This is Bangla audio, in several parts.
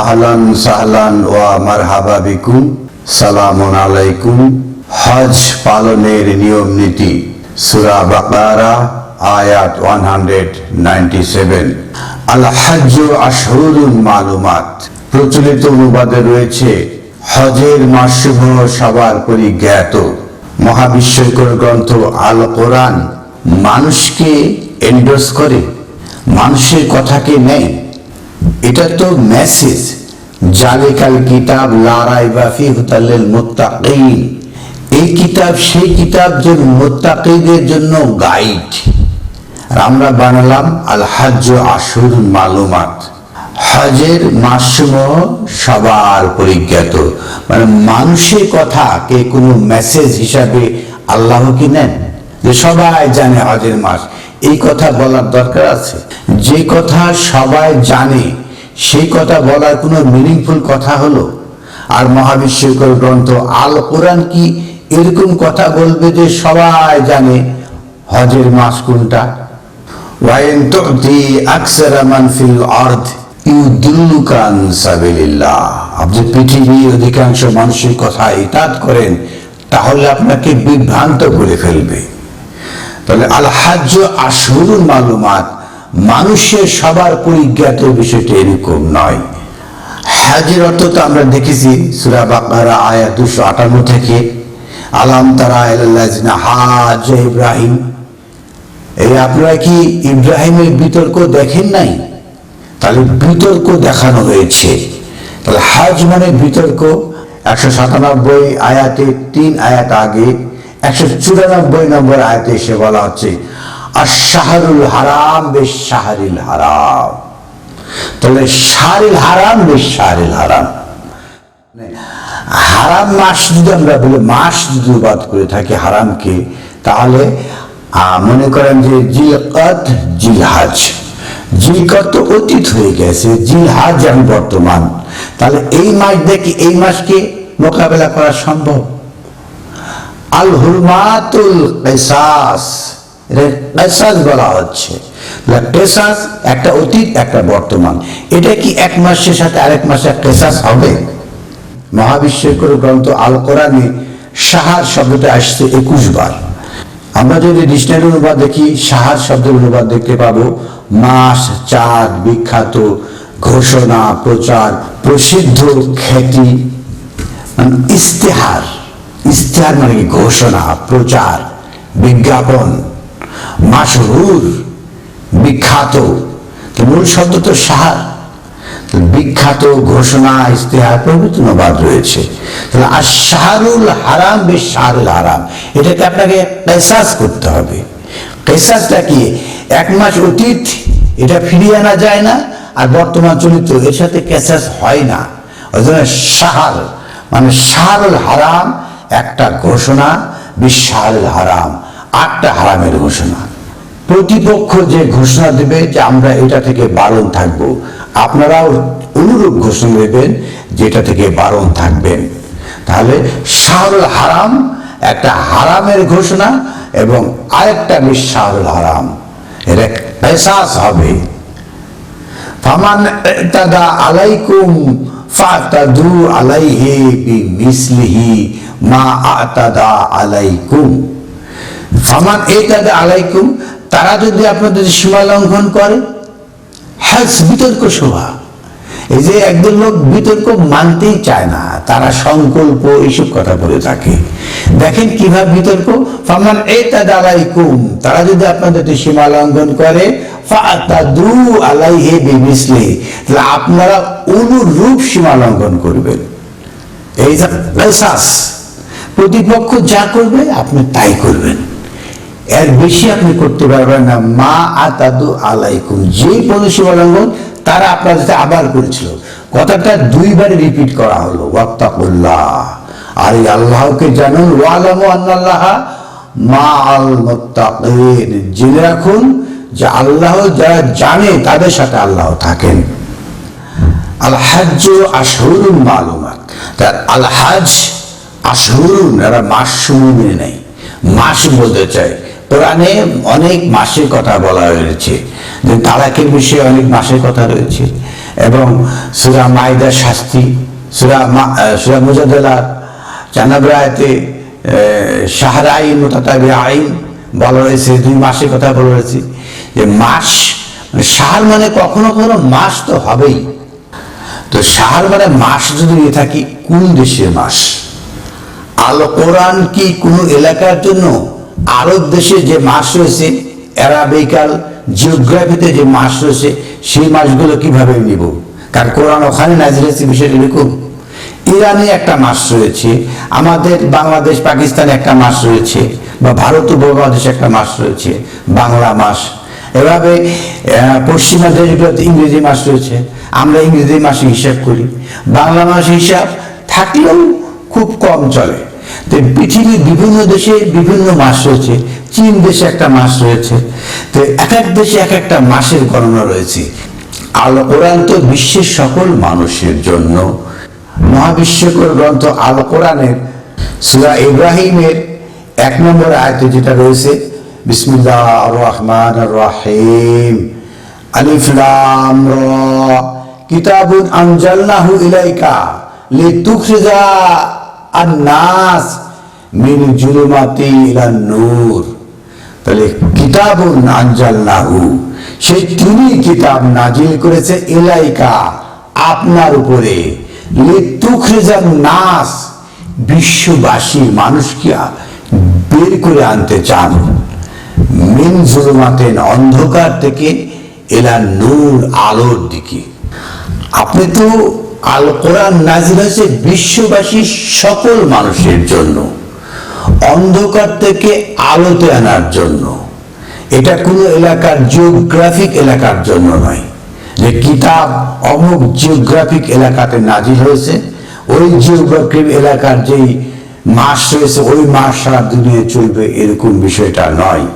আহলান সাহলান ওয়া মারহাবা বিকুম। সালামুন আলাইকুম। হজ পালনের নিয়ম নীতি। সূরা বাকারা, আয়াত 197 আল হজ্জ আশহুরুন মালুমাত। প্রচলিত অনুবাদে রয়েছে, হজের মাসশুভ সবার পরিজ্ঞাত। মহাবিশ্বকর গ্রন্থ আল কোরআন, মানুষকে এন্ডোর্স করে, মানুষের কথাকে নেয়। এটা তো মেসেজ জালিকাল কিতাব? লারাই বাফি হুতাল্লিল মুত্তাকিন। এই কিতাব সেই কিতাব যে মুত্তাকিদের জন্য গাইড আর আমরা বানালাম আল হাজ্জ আশুর মালুমাত। হজের মাসসমূহ সবার পরিজ্ঞাত। মানে মানুষের কথা কে কোনো মেসেজ হিসাবে আল্লাহ কি নেন? যে সবাই জানে হজের মাস। এই কথা বলার দরকার আছে। যে কথা সবাই জানে সেই কথা বলার কোনো মিনিংফুল কথা হলো? আর মহাবিশ্বকর গ্রন্থ আল কোরআন কি এরকম কথা বলবে যে সবাই জানে হজের মাস কোনটা? ওয়াইন তুতি আকসারা মান ফিল আরদ ইউদিল্লুকা আন সাবিলিল্লাহ। আপনি পৃথিবীর অধিকাংশ মানুষের কথা ইতাদ করেন, তাহলে আপনাকে বিভ্রান্ত করে ফেলবে। তাহলে আল হাজ্জ আশহুরুল মালুমাত মানুষের সবার পরিজ্ঞাত বিষয়টা এরকম নয়। হাজের অর্থ তো আমরা দেখেছি, সুরা বাকারা আয়া দুশো আটান্ন থেকে, আলাম তারা হাজ ইব্রাহিম। এই আপনারা কি ইব্রাহিমের বিতর্ক দেখেন নাই? তাহলে বিতর্ক দেখানো হয়েছে। তাহলে হাজ মানে বিতর্ক, একশো সাতানব্বই আয়াতে তিন আয়াত আগে, একশো চুরানব্বই নম্বর আয়াতে এসে বলা হচ্ছে আর শাহরুল হারাম বেশ শাহরিল হারাম। তাহলে শাহরিল হারাম বেশ শাহরিল হারাম হারাম মাস যদি আমরা মাস যদি বাদ করে থাকি হারামকে, তাহলে মনে করেন যে জিলকত জিলহাজ। জিলকত অতীত হয়ে গেছে, জিলহাজ আমি বর্তমান। তাহলে এই মাস দেখি, এই মাসকে মোকাবেলা করা সম্ভব? আল হুরমাতুল এটা বলা হচ্ছে। কেসাস একটা অতীত, একটা বর্তমান। এটা কি এক মাসের সাথে আরেক মাসে কেসাস হবে? মহাবিশ্বকর গ্রন্থ আল কোরআনে সাহার শব্দটা আসছে একুশ বার। আমরা যদি ডিকশনারি অনুবাদ দেখি, সাহার শব্দের অনুবাদ দেখতে পাবো। মাস, চাঁদ, বিখ্যাত ঘোষণা, প্রচার, প্রসিদ্ধ খ্যাতি মানে ইস্তেহার ইস্তেহার মানে কি? ঘোষণা, প্রচার, বিজ্ঞাপন। মাসহুর বিখ্যাত। মূল শব্দ তো সাহার বিখ্যাত ঘোষণা ইস্তেহার প্রভৃতি অনুবাদ রয়েছে। তাহলে আর শাহরুল হারাম বেশ শাহরুল হারাম। এটাকে আপনাকে পেশাস করতে হবে। পেশাসটা কি? এক মাস অতীত, এটা ফিরিয়ে আনা যায় না, আর বর্তমান চলিত এর সাথে ক্যাসাস হয় না। ওই জন্য শাহার মানে শাহরুল হারাম একটা ঘোষণা বিশাল হারাম, আটটা হারামের ঘোষণা। প্রতিপক্ষ যে ঘোষণা দেবে যে আমরা এটা থেকে বারণ থাকব, আপনারাও অনুরূপ ঘোষণা দেবেন যেটা থেকে বারণ থাকবেন। তাহলে শাহরুল হারাম, একটা হারামের ঘোষণা এবং আরেকটা শাহরুল হারাম। এটা পেশাস হবে। ফামান তাদা আলাইকুম ফাতাদু আলাইহি বিমিসলিহি মা আতাদা আলাইকুম। ফামান এতাদা আলাইকুম তারা যদি আপনাদের সীমা লঙ্ঘন করে হ্যাঁ বিতর্ক শোভা এই যে একদল লোক বিতর্ক মানতেই চায় না, তারা সংকল্প এইসব কথা বলে থাকে। দেখেন কীভাবে বিতর্ক? ফামান এতাদা আলাইকুম তারা যদি আপনাদের সীমা লঙ্ঘন করে তাহলে আপনারা অনুরূপ সীমা লঙ্ঘন করবেন। এই প্রতিপক্ষ যা করবে, আপনি তাই করবেন। এর বেশি আপনি করতে পারবেন না। মা আতাদু আলাইকুম। যে পদসীমা লঙ্ঘন তারা আপনার সাথে আবার করেছিল কথাটা দুইবার রিপিট করা হলো। ওয়াক্তাকুল্লাহ আর এই আল্লাহকে জানুন, ওয়ালামু আন্নাল্লাহ মা আল মুত্তাকিন জেনে রাখুন যে আল্লাহ যারা জানে, তাদের সাথে আল্লাহ থাকেন। আল হাজ্জ আশহুরুন মালুমাত। তার আল হাজ আশহুরুন এরা মাস সমূহ মেনে নেয়। মাস বলতে চায়। কোরআনে অনেক মাসের কথা বলা হয়েছে, যে তালাকের বিষয়ে অনেক মাসের কথা রয়েছে। এবং সুরা মাইদার শাস্তি, সুরা সুরা মুজাদ্দালা জানাবরায়তে শাহর আইন ও মোতাতাবি আইন বলা হয়েছে, দুই মাসের কথা বলা হয়েছে। যে মাস মানে শাহর মানে কখনো কখনো মাস তো হবেই। তো শাহর মানে মাস যদি নিয়ে থাকি, কোন দেশের মাস? আল কোরআন কি কোনো এলাকার জন্য আরব দেশে যে মাস রয়েছে, অ্যারাবিকাল, জিওগ্রাফিতে যে মাস রয়েছে, সেই মাসগুলো কীভাবে নিব? কারণ কোরআন ওখানে নাজির হয়েছে বিষয়টা এরকম ইরানে একটা মাস রয়েছে, আমাদের বাংলাদেশ, পাকিস্তানে একটা মাস রয়েছে, বা ভারত উপমহাদেশে একটা মাস রয়েছে, বাংলা মাস এভাবে পশ্চিমা দেশগুলোতে ইংরেজি মাস রয়েছে, আমরা ইংরেজি মাসে হিসাব করি। বাংলা মাস হিসাব থাকলেও খুব কম চলে। তো পৃথিবীর বিভিন্ন দেশে বিভিন্ন মাস রয়েছে। চীন দেশে একটা মাস রয়েছে। তো এক এক দেশে এক একটা মাসের গণনা রয়েছে। আল কোরআন তো বিশ্বের সকল মানুষের জন্য। মহাবিশ্বকর গ্রন্থ আল কোরআনের সুরা ইব্রাহিমের এক নম্বর আয়তে যেটা রয়েছে বিসমিল্লাহ রহমান রাহিম। আলিফ লাম রা। কিতাবুন আনজালনাহু ইলাইকা লিতুখরিজা আন-নাস মিন জুলুমাতি ইলান নূর। তাহলে কিতাবুন আনজালনাহু, সেই কিতাব করেছে আপনার উপরে। নাস, বিশ্ববাসী মানুষকে বের করে আনতে চান। মিন জুলুমাতেন অন্ধকার থেকে এলা নূর আলোর দিকে। আপনি তো আল কোরআন নাজিল হয়েছে বিশ্ববাসী সকল মানুষের জন্য। অন্ধকার থেকে আলোতে আনার জন্য। এটা কোনো এলাকার জিওগ্রাফিক এলাকার জন্য নয়। যে কিতাব অমুক জিওগ্রাফিক এলাকাতে নাজিল হয়েছে, ওই জিওগ্রাফিক এলাকার যেই মাস রয়েছে, ওই মাস সারা দুনিয়া চলবে এরকম বিষয়টা নয়।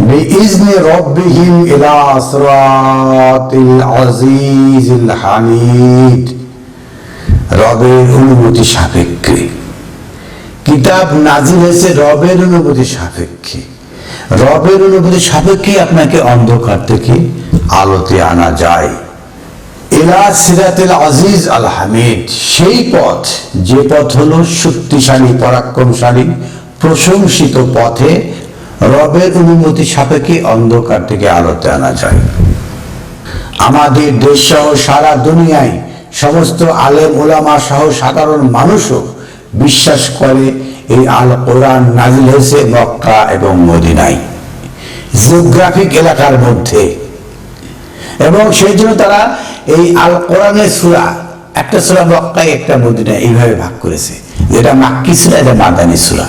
بإذن ربهم إلى صراط العزيز الحميد রবের অনুমতি সাপেক্ষে কিতাব নাজিল হয়েছে রবের অনুমতি সাপেক্ষে রবের অনুমতি সাপেক্ষে আপনাকে অন্ধকার থেকে আলোতে আনা যায় এলা সিরাতেল আজিজ আল হামিদ সেই পথ যে পথ হলো শক্তিশালী পরাক্রমশালী প্রশংসিত পথে রবের অনুমতি সাপেক্ষে অন্ধকার থেকে আলোতে আনা যায়। আমাদের দেশ সহ সারা দুনিয়ায় সমস্ত আলেম ওলামা সহ সাধারণ মানুষও বিশ্বাস করে এই আল কোরআন নাজিল হয়েছে মক্কা এবং মদিনায়, জিওগ্রাফিক এলাকার মধ্যে। এবং সেই জন্য তারা এই আল কোরআনের সুরা, একটা সুরা মক্কায়, একটা মদিনায় এইভাবে ভাগ করেছে। যেটা মাক্কি সুরা, এটা মাদানী সুরা।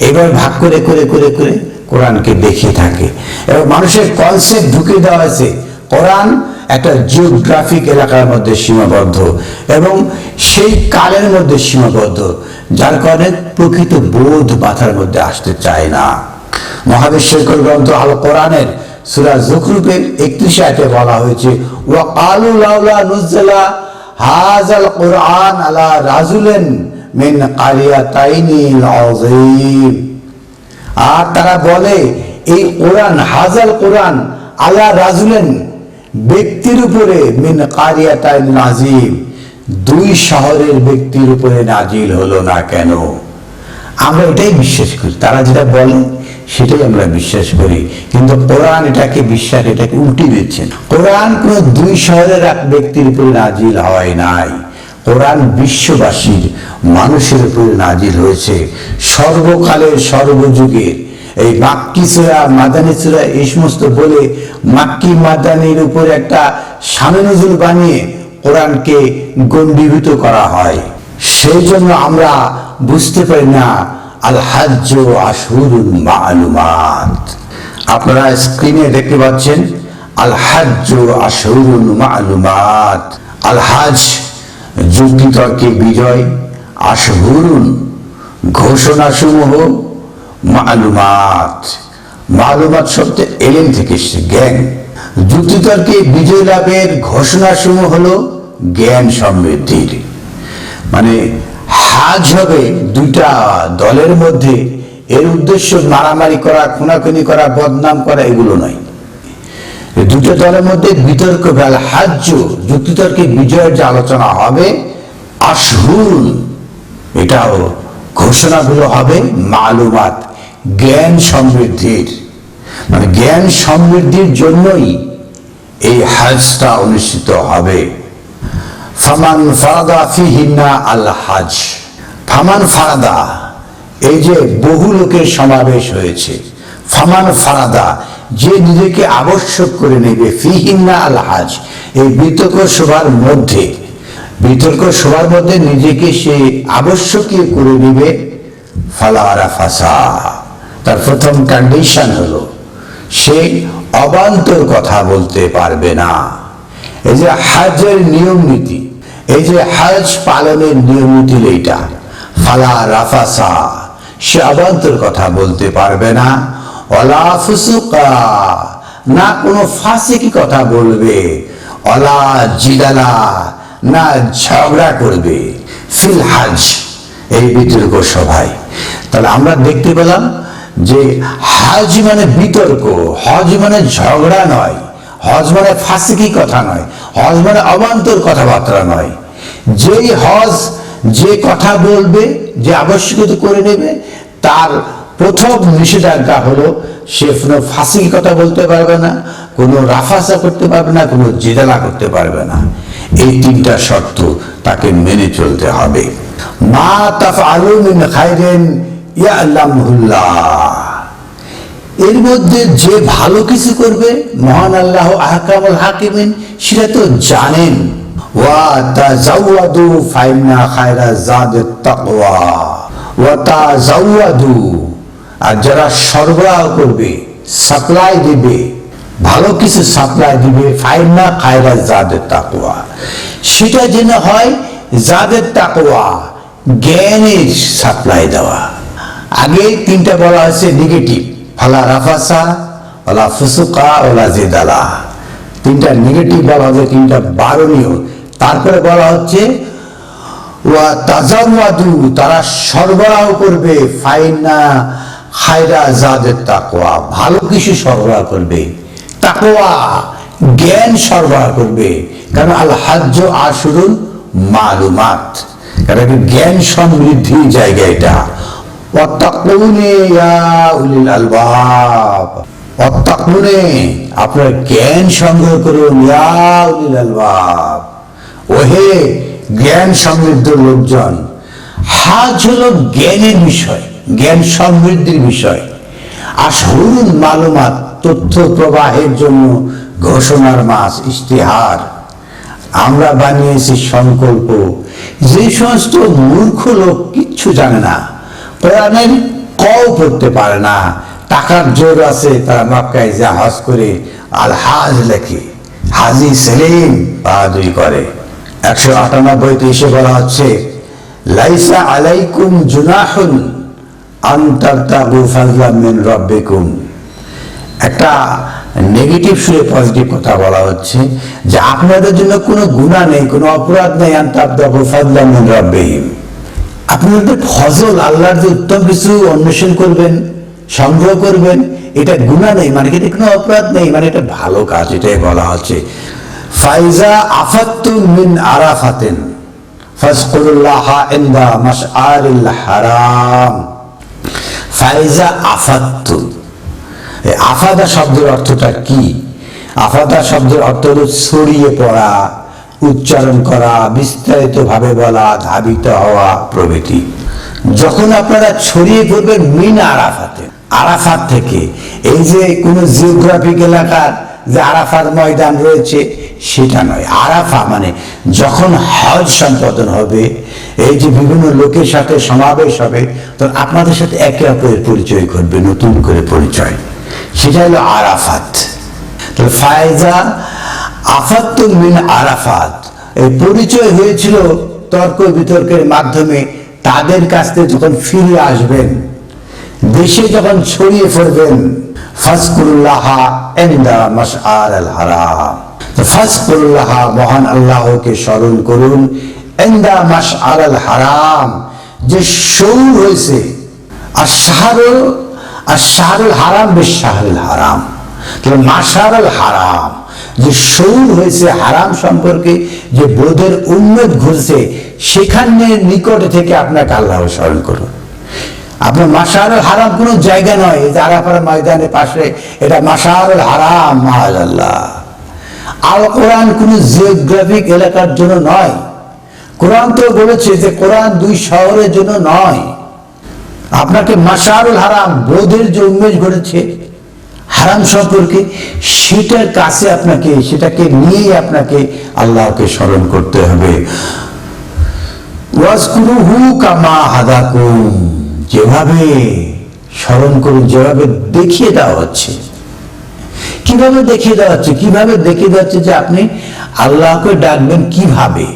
এইভাবে ভাগ করে করে করে করে কোরআনকে দেখিয়ে থাকে। এবং মানুষের কনসেপ্ট ঢুকিয়ে দেওয়া হয়েছে, কোরআন একটা জিওগ্রাফিক এলাকার মধ্যে সীমাবদ্ধ এবং সেই কালের মধ্যে সীমাবদ্ধ, যার কারণে প্রকৃত বোধ মাথার মধ্যে আসতে চায় না। মহাবিশ্বকর গ্রন্থ আল কোরআনের সুরা জুকরুপের একত্রিশ আয়তে বলা হয়েছে ওয়া কালু লাউলা নুজ্জালা হাজাল কোরআন আলা রাজুলেন মিন কারিয়াতাইনি আযীম। আর তারা বলে, এই কোরআন হাজাল কোরআন আলা রাজুলেন। ব্যক্তির উপরে মিন কারিয়াতাইন নাজিম দুই শহরের ব্যক্তির উপরে নাজিল হলো না কেন? আমরা এটাই বিশ্বাস করি। তারা যেটা বলে, সেটাই আমরা বিশ্বাস করি। কিন্তু কোরআন এটাকে বিশ্বাস, এটাকে উল্টি দিচ্ছেন কোরআন কোন দুই শহরের এক ব্যক্তির উপরে নাজিল হয় নাই। কোরআন বিশ্ববাসীর মানুষের উপরে নাজিল হয়েছে। সর্বকালের সর্বযুগের এই মাক্কি সুরা, মাদানী সুরা, এই সমস্ত বলে মাক্কি, মাদানির উপর একটা সামিনজুল বানিয়ে কোরআনকে গণ্ডীভূত করা হয়। সেই জন্য আমরা বুঝতে পারি না, আল হাজ্জ আশহুরুল মালুমাত। আপনারা স্ক্রিনে দেখতে পাচ্ছেন, আল হাজ্জ আশহুরুল মালুমাত। আল হাজ যুক্তিতর্কে বিজয় আশহুরুন। ঘোষণাসমূহ মালুমাত। মালুমাত শব্দে এলেন থেকে এসছে, জ্ঞান। যুক্তিতর্কে বিজয় লাভের ঘোষণাসমূহ হল জ্ঞান সমৃদ্ধির। মানে হাজ হবে দুইটা দলের মধ্যে। এর উদ্দেশ্য মারামারি করা, খুনাখুনি করা, বদনাম করা, এগুলো নয়। দুটো দলের মধ্যে বিতর্ক বেল হাজ্য যুক্তিতর্কে বিজয়ের যে আলোচনা হবে আশহুর এটাও ঘোষণাগুলো হবে মালুমাত, জ্ঞান সমৃদ্ধির। মানে জ্ঞান সমৃদ্ধির জন্যই এই হাজটা অনুষ্ঠিত হবে। ফামান ফারাদা ফিহিন্না আল হাজ। ফামান ফারাদা এই যে বহু লোকের সমাবেশ হয়েছে, ফামান ফারাদা যে নিজেকে আবশ্যক করে নেবে। ফিহিন্না আল হাজ। এই বিতর্ক সভার মধ্যে বিতর্ক সভার মধ্যে নিজেকে সে আবশ্যকীয় করে নেবে। ফালারা ফাসা তার প্রথম কন্ডিশন হলো, সে অবান্তর কথা বলতে পারবে না। এই যে হাজের নিয়ম নীতি, এই যে হাজ পালনের নিয়ম নীতি এইটা, ফালা রাফাসা। সে অবান্তর কথা বলতে পারবে না। অলা ফুসুকা, না কোনো ফাঁসিকি কথা বলবে, অলা জিদালা না ঝগড়া করবে। এই বিতর্ক সভায়। তাহলে আমরা দেখতে পেলাম যে হাজ মানে বিতর্ক, হজ মানে ঝগড়া নয়, হজ মানে ফাঁসিকি কথা নয়, হজ মানে অবান্তর কথাবার্তা নয়। যেই হজ যে কথা বলবে, যে আবশ্যকতা করে নেবে, তার প্রথম নিষেধাজ্ঞা হলো, সে কোনো ফাঁসির কথা বলতে পারবে না, কোনো রাফাসা করতে পারবে না, কোনো জেদালা করতে পারবে না। এই তিনটা শর্ত তাকে মেনে চলতে হবে। মা তাফ আলমিন খাইরেন এর মধ্যে যে ভালো কিছু করবে, মহান আল্লাহ আহকামুল হাকিমিন, সেটা তো জানেন। ওয়া তাজাওয়াদু ফাইন্না খায়রা জাদের তাকওয়া। ওয়া তাজাওয়াদু আর যারা সরবরাহ করবে সাপ্লাই দিবে, ভালো কিছু সাপ্লাই দিবে ফাইন্না খায়রা যাদের তাকওয়া। সেটা যেন হয় যাদের তাকওয়া, জ্ঞানের সাপ্লাই দেওয়া। আগে তিনটা বলা হয়েছে নেগেটিভ ফালা রাফাসা ওলা ফুসুকা ওলা জেদালা। তিনটা নেগেটিভ বলা হচ্ছে, তিনটা বারণীয়। তারপরে বলা হচ্ছে, ওয়া তাজাওয়াদু তারা সরবরাহ করবে, ফাইনা খায়রা জাদের তাকোয়া ভালো কিছু সরবরাহ করবে। তাকোয়া জ্ঞান সরবরাহ করবে। কারণ আল হাজ্য আশুরুল মালুমাত। কারণ জ্ঞান সমৃদ্ধির জায়গা এটা। আপনার জ্ঞান সংগ্রহ করুন ওহে জ্ঞান সমৃদ্ধ লোকজন, হাজ হলো জ্ঞানের বিষয়। জ্ঞান সমৃদ্ধির বিষয়। আর সরুন মালুমাত তথ্য প্রবাহের জন্য ঘোষণার মাস ইশতেহার। আমরা বানিয়েছি সংকল্প। যে সমস্ত মূর্খ লোক কিচ্ছু জানে না কোরআনের কও পড়তে পারে না, টাকার জোর আছে, তারা মক্কায় যা হজ করে আল হাজ লেখে। হাজি সেলিম বাহাদুরি করে। একশো আটানব্বইতে এসে বলা হচ্ছে, লাইসা আলাইকুম জুনাহুন আন্তারতাবু ফাজলা মিন একটা নেগেটিভ সুরে পজিটিভ কথা বলা হচ্ছে যে আপনাদের জন্য কোনো গুণা নেই, কোনো অপরাধ নেই আন্তারতাবু ফাজলা মিন রব্বিহিম। আপনাদের ফজল আল্লাহর যে উত্তম কিছু অন্বেষণ করবেন, সংগ্রহ করবেন, এটা গুণা নেই মানে এটা কোনো অপরাধ নেই মানে এটা ভালো কাজ, এটাই বলা হচ্ছে। ফাইজা আফাত্তু মিন আরাফাতেন, ফাজকুরুল্লাহ ইনদা মাশআরিল হারাম। ফাইজা আফাত আফাদা শব্দের অর্থটা কি? আফাদা শব্দের অর্থ হল ছড়িয়ে পড়া, উচ্চারণ করা, বিস্তারিতভাবে বলা, ধাবিত হওয়া প্রভৃতি। যখন আপনারা ছড়িয়ে পড়বেন মিন আরাফাতে, আরাফাত থেকে, এই যে কোনো জিওগ্রাফিক এলাকার যে আরাফাত ময়দান রয়েছে, সেটা নয়। আরাফা মানে যখন হজ সম্পাদন হবে, এই যে বিভিন্ন লোকের সাথে সমাবেশ হবে তখন আপনাদের সাথে একে অপরের পরিচয় ঘটবে, নতুন করে পরিচয়। সেটা হলো আরাফাত। তো ফায়জা আফাতুল মিন আরাফাত। এই পরিচয় হয়েছিল তর্ক বিতর্কের মাধ্যমে তাদের কাছ থেকে যখন ফিরে আসবেন, দেশে যখন ছড়িয়ে পড়বেন ফাসকুল্লাহ হারাম মহান আল্লাহকে স্মরণ করুন। এন্দা মাসআর আল হারাম যে সৌর হয়েছে, আর শাহরুল আর শাহরুল হারাম বেশ শাহরুল হারাম। তাহলে মাসারাল হারাম যে সৌর হয়েছে হারাম সম্পর্কে যে বোধের উন্নত ঘুরছে, সেখানে নিকট থেকে আপনাকে আল্লাহ স্মরণ করুন। আপনার মাসারুল হারাম কোনো জায়গা নয় যে আরাফার ময়দানের পাশে, এটা মাসারুল হারাম আল্লাহ আল কোরআন কোনো জিওগ্রাফিক এলাকার জন্য নয়। কোরআন তো বলেছে যে কোরআন দুই শহরের জন্য নয়। আপনাকে মাসারুল হারাম বোধের যে উন্মেষ ঘটেছে, হারাম সম্পর্কে সেটার কাছে আপনাকে, সেটাকে নিয়ে আপনাকে আল্লাহকে স্মরণ করতে হবে। ওয়াজকুরুহু কামা হাদাকুম। যেভাবে স্মরণ করুন, যেভাবে দেখিয়ে দেওয়া হচ্ছে। কীভাবে দেখিয়ে দেওয়া হচ্ছে? কীভাবে দেখিয়ে দেওয়া হচ্ছে যে আপনি আল্লাহকে ডাকবেন কীভাবে?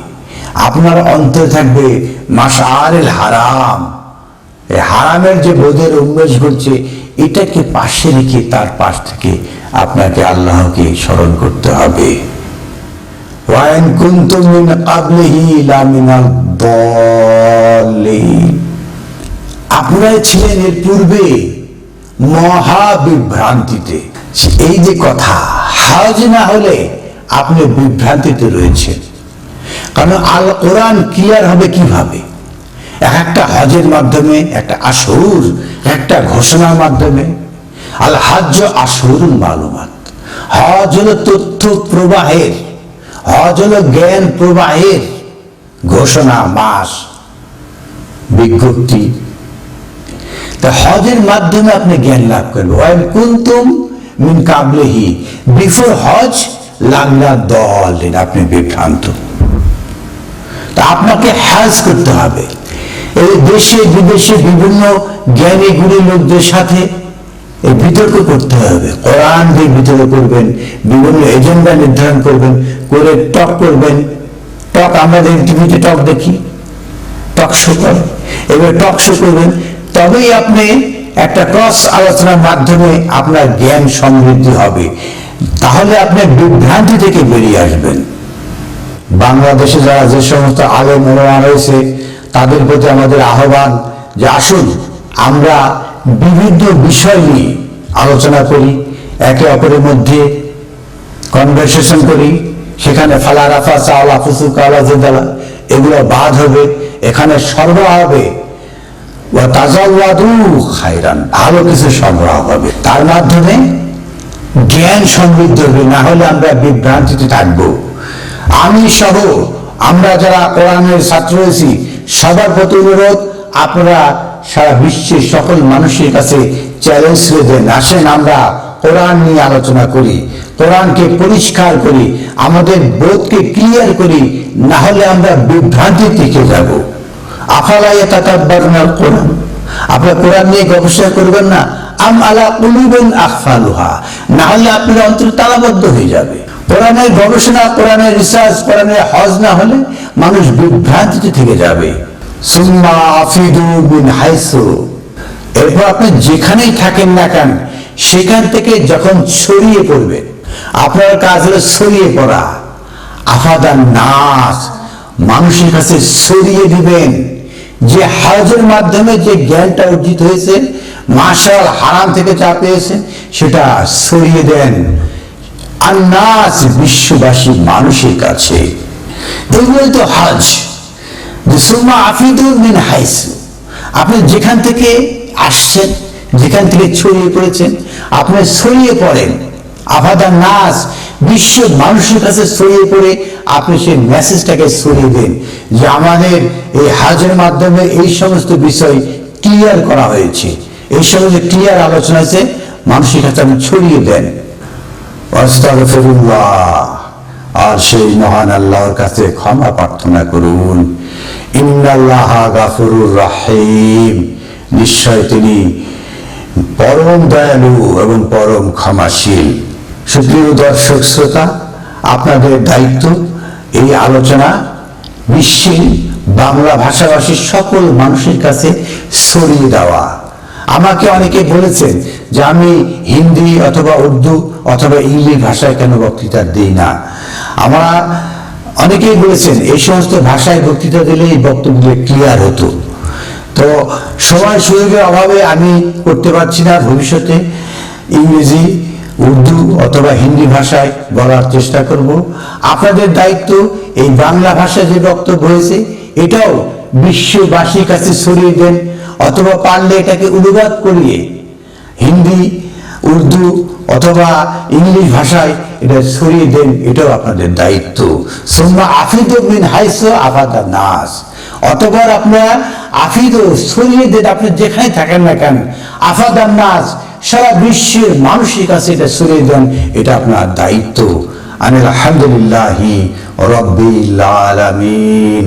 আপনার অন্তরে থাকবে মাসারেল হারাম। হারামের যে বোধের উন্মেষ ঘটছে, এটাকে পাশে রেখে তার পাশ থেকে আপনাকে আল্লাহকে স্মরণ করতে হবে। ওয়াইন কুনতুম মিন ক্বাবলিহি লামিনাল দাল্লিন আপনারা ছিলেন এর পূর্বে মহা বিভ্রান্তিতে এই যে কথা হাজ না হলে আপনি বিভ্রান্তিতে রয়েছেন। কারণ আল কোরআন ক্লিয়ার হবে কীভাবে? এক একটা হজের মাধ্যমে, একটা আসর একটা ঘোষণার মাধ্যমে। আল হাজ আসর মালুমাত। হজ হলো তথ্য প্রবাহের, হজ হলো জ্ঞান প্রবাহের ঘোষণা, মাস। বিজ্ঞপ্তি তা হজের মাধ্যমে আপনি জ্ঞান লাভ করবেন। ওয়াইল কুনতুম মিন কাবলেহি। বিফোর হজ লাগলা দল আপনি বিভ্রান্ত। তা আপনাকে হ্যাজ করতে হবে। এই দেশে, বিদেশে বিভিন্ন জ্ঞানী গুণী লোকদের সাথে এই বিতর্ক করতে হবে। কোরআন দিয়ে বিতর্ক করবেন, বিভিন্ন এজেন্ডা নির্ধারণ করবেন, করে টক করবেন। টক আমাদের টিভিতে টক দেখি। টক শো করে। এবার টক শো করবেন তবেই আপনি একটা ক্রস আলোচনার মাধ্যমে আপনার জ্ঞান সমৃদ্ধি হবে। তাহলে আপনি বিভ্রান্তি থেকে বেরিয়ে আসবেন। বাংলাদেশে যারা যে সমস্ত আলেম ওলামা রয়েছে, তাদের প্রতি আমাদের আহ্বান যে আসুন, আমরা বিভিন্ন বিষয় নিয়ে আলোচনা করি, একে অপরের মধ্যে কনভারসেশন করি। সেখানে ফালা রাফা, চাওলা ফুসু কালা, জেদালা, এগুলো বাদ হবে। এখানে সরবরাহ হবে। খাইরান ভালো কিছু সরবরাহ হবে। তার মাধ্যমে জ্ঞান সমৃদ্ধ হবে। না হলে আমরা বিভ্রান্তিতে থাকব। আমি সহ আমরা যারা কোরআনের ছাত্র হয়েছি, সবার প্রতি অনুরোধ, আপনারা সারা বিশ্বের সকল মানুষের কাছে চ্যালেঞ্জ দেন। আসেন, আমরা কোরআন নিয়ে আলোচনা করি, কোরআনকে পরিষ্কার করি, আমাদের বোধকে ক্লিয়ার করি, না হলে আমরা বিভ্রান্তি থেকে যাব। আফালাই তাকাব্বারুনাল কোরআন আপনারা কোরআন নিয়ে গবেষণা করবেন না। আম আলা কুলুবেন আখফালুহা। না হলে আপনার অন্তর তালাবদ্ধ হয়ে যাবে। কোরআনের গবেষণা কোরআনের রিসার্চ কোরআনের হজ না হলে মানুষ বিভ্রান্তিতে থেকে যাবে। সুম্মা আফিদু মিন হাইসু। এরপর আপনি যেখানেই থাকেন না কেন, সেখান থেকে যখন ছড়িয়ে পড়বে, আপনার কাজ হলো ছড়িয়ে পড়া। আফাদান নাস মানুষের কাছে ছড়িয়ে দিবেন। যে হজের মাধ্যমে যে জ্ঞানটা অর্জিত হয়েছে মার্শাল হারাম থেকে চা পেয়েছেন সেটা সরিয়ে দেন। আন্নাস বিশ্ববাসী মানুষের কাছে। এগুলোই তো হজ যে সুম্মা আফিদুল মিন হাইসু। আপনি যেখান থেকে আসছেন, যেখান থেকে ছড়িয়ে পড়েছেন, আপনি ছড়িয়ে পড়েন। আফাদা নাস, বিশ্ব মানুষের কাছে ছড়িয়ে পড়ে আপনি সেই মেসেজটাকে ছড়িয়ে দেন, যে আমাদের এই হাজের মাধ্যমে এই সমস্ত বিষয় ক্লিয়ার করা হয়েছে। এই সমস্ত ক্লিয়ার আলোচনা আছে, মানুষের কাছে আপনি ছড়িয়ে দেন। আর সেই মহান আল্লাহর কাছে ক্ষমা প্রার্থনা করুন। ইন্নাল্লাহ গাফুরুর রাহিম। নিশ্চয় তিনি পরম দয়ালু এবং পরম ক্ষমাশীল। সুপ্রিয় দর্শক শ্রোতা, আপনাদের দায়িত্ব এই আলোচনা বিশ্বের বাংলা ভাষাভাষীর সকল মানুষের কাছে ছড়িয়ে দেওয়া। আমাকে অনেকে বলেছেন যে আমি হিন্দি অথবা উর্দু অথবা ইংলিশ ভাষায় কেন বক্তৃতা দিই না। আমরা অনেকেই বলেছেন এই সমস্ত ভাষায় বক্তৃতা দিলে এই বক্তব্যগুলো ক্লিয়ার হতো। তো সময় সুযোগের অভাবে আমি করতে পারছি না। ভবিষ্যতে ইংরেজি উর্দু অথবা হিন্দি ভাষায় বলার চেষ্টা করব। আপনাদের দায়িত্ব এই বাংলা ভাষায় যে বক্তব্য হয়েছে, এটাও বিশ্ববাসীর কাছে ছড়িয়ে দেন অথবা পারলে এটাকে অনুবাদ করিয়ে হিন্দি, উর্দু অথবা ইংলিশ ভাষায় এটা ছড়িয়ে দেন, এটাও আপনাদের দায়িত্ব। সোম্মা আফিদ বিন হাইস আফাদা নাস। অতবার আপনারা আফিদ ছড়িয়ে দেন, আপনি যেখানে থাকেন না কেন, আফাদা নাস সারা বিশ্বের মানুষের কাছে এটা ছড়িয়ে দেন এটা আপনার দায়িত্ব। আমি আলহামদুলিল্লাহি রব্বিল আলামিন।